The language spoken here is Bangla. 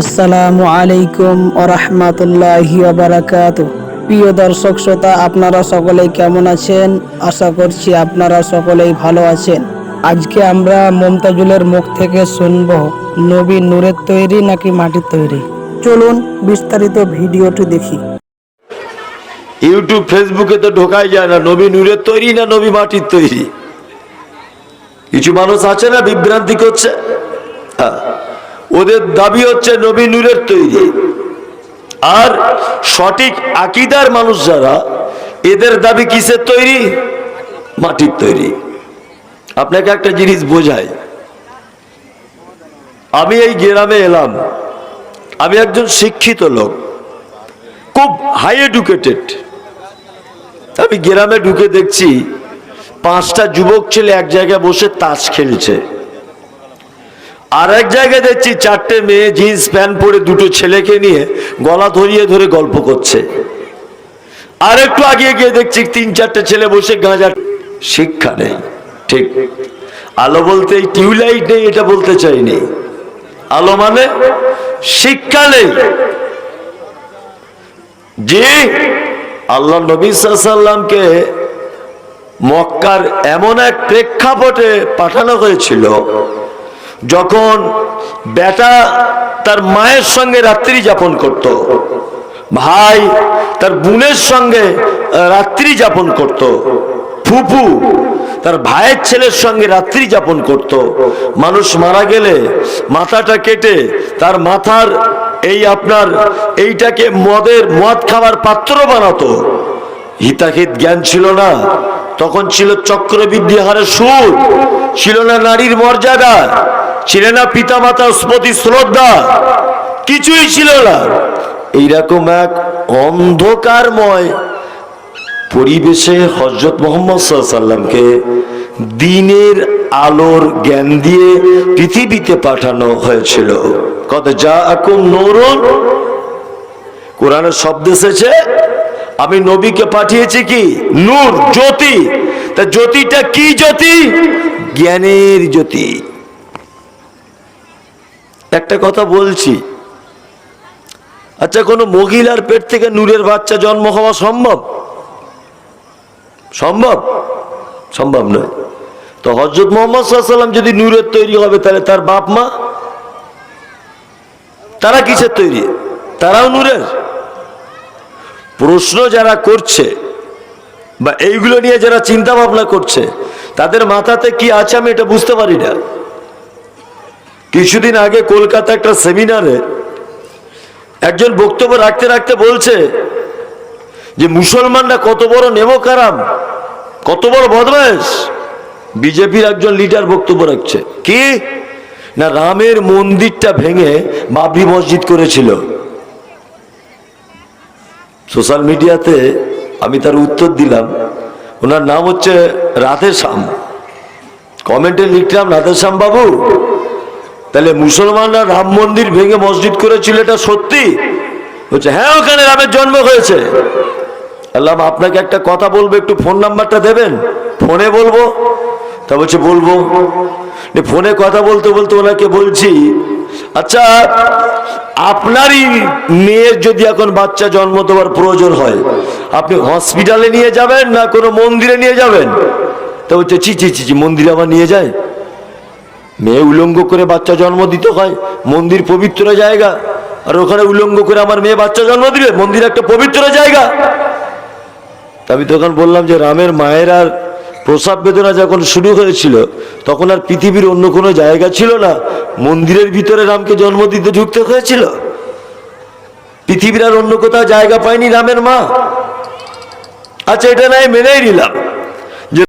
আসসালামু আলাইকুম ওরহমাতুল্লাহি বারাকাত প্রিয় দর্শক শ্রোতা, আপনারা সকলেই কেমন আছেন? আশা করছি আপনারা সকলেই ভালো আছেন। আজকে আমরা মমতাজুলের মুখ থেকে শুনব, নবী নূরের তৈরি নাকি মাটির তৈরি? চলুন বিস্তারিত ভিডিওটি দেখি। ইউটিউব, ফেসবুকে তো ঢোকাই যায় না, নবী নূরের তৈরি না নবী মাটির তৈরি? কিছু মানুষ আছে না বিভ্রান্তি করছে? হ্যাঁ। ওদের দাবি হচ্ছে নবী নূরের তৈরি। আর সঠিক আকিদার মানুষ যারা, এদের দাবি কিসের তৈরি? মাটির তৈরি। আপনাকে একটা জিনিস বোঝাই। আমি এই গ্রামে এলাম। আমি একজন শিক্ষিত লোক। খুব হাই এডুকেটেড আমি গ্রামে ঢুকে দেখছি, পাঁচটা যুবক ছেলে এক জায়গায় বসে তাস খেলছে। আর এক জায়গায় দেখছি চারটে মেয়ে জিন্স, প্যান্ট পরে দুটো ছেলেকে নিয়ে গলা ধরিয়ে ধরে গল্প করছে। আর একটু আগে গিয়ে দেখছি তিন চারটে ছেলে বসে গাঁজা শিক্ষা নেই। ঠিক। আলো বলতে এই টিউবলাইট নেই, এটা বলতে চাইনি। আলো মানে শিক্ষা নেই। জি, আল্লাহ নবী সাল্লামকে মক্কার এমন এক প্রেক্ষাপটে পাঠানো হয়েছিল। যখন বেটা তার মায়ের সঙ্গে রাত্রি যাপন করত, ভাই তার বোনের সঙ্গে রাত্রি যাপন করত, ফুপু তার ভাইয়ের ছেলের সঙ্গে রাত্রি যাপন করত। মানুষ মারা গেলে মাথাটা কেটে তার মাথার এই আপনার এইটাকে মদের, মদ খাবার পাত্র বানাতো। হিতাহিত জ্ঞান ছিল না। তখন ছিল চক্রবৃদ্ধি হারে সুদ। ছিল না নারীর মর্যাদা। ছিল না পিতা মাতার প্রতি শ্রদ্ধা, কিছুই ছিল না। এইরকম এক অন্ধকারময় পরিবেশে হজরত মোহাম্মদ সাল্লামকে দিনের আলোর জ্ঞান দিয়ে পৃথিবীতে পাঠানো হয়েছিল। কত যা এখন নরুন কোরআনের শব্দ এসেছে, আমি নবীকে পাঠিয়েছি কি? নূর, জ্যোতি। তা জ্যোতিটা কি জ্যোতি? জ্ঞানের জ্যোতি। একটা কথা বলছি। আচ্ছা কোনো মহিলার পেট থেকে নূরের বাচ্চা জন্ম হওয়া সম্ভব? সম্ভব? সম্ভব নয়। তো হজরত মোহাম্মদ সাল্লাম যদি নূরের তৈরি হবে, তাহলে তার বাপ মা? তারা কিসের তৈরি? তারাও নূরের? প্রশ্ন যারা করছে বা এইগুলো নিয়ে যারা চিন্তা ভাবনা করছে, তাদের মাথাতে কি আছে আমি এটা বুঝতে পারি না। কিছুদিন আগে কলকাতা একটা সেমিনারে একজন বক্তব্য রাখতে রাখতে বলছে যে মুসলমানরা কত বড় নেমকারাম, কত বড় বদমাস বিজেপির একজন লিডার বক্তব্য রাখছে। কি? না, রামের মন্দিরটা ভেঙে বাবরি মসজিদ করেছিল। সোশ্যাল মিডিয়াতে আমি তার উত্তর দিলাম। ওনার নাম হচ্ছে রাধেশ্যাম। কমেন্টে লিখলাম, রাধেশ্যাম বাবু তাহলে মুসলমানরা রাম মন্দির ভেঙে মসজিদ করেছিল, এটা সত্যি? বলছে হ্যাঁ ওখানে রামের জন্ম হয়েছে। আল্লাহ আপনাকে একটা কথা বলব, একটু ফোন নাম্বারটা দেবেন? ফোনে বলব? তা বলছে, বলব। ফোনে কথা বলতে বলতে ওনাকে বলছি আচ্ছা আপনারই মেয়ের যদি এখন বাচ্চা জন্ম দেওয়ার প্রয়োজন হয়, আপনি হসপিটালে নিয়ে যাবেন না কোনো মন্দিরে নিয়ে যাবেন? তা বলছে চি চি চি মন্দিরে আবার নিয়ে যায়? মেয়ে উলঙ্গ করে বাচ্চা জন্ম দিতে হয়, মন্দির পবিত্র জায়গা। আর ওখানে উলঙ্গ করে আমার মেয়ে বাচ্চা জন্ম দিবে, মন্দির একটা পবিত্র জায়গা। আমি তখন বললাম যে, রামের মায়ের আর প্রসাব বেদনা যখন শুরু হয়েছিল, তখন আর পৃথিবীর অন্য কোনো জায়গা ছিল না। মন্দিরের ভিতরে রামকে জন্ম দিতে ঢুকতে হয়েছিল। পৃথিবীর আর অন্য কোথাও জায়গা পায়নি রামের মা। আচ্ছা এটা নাই, মেনেই নিলাম।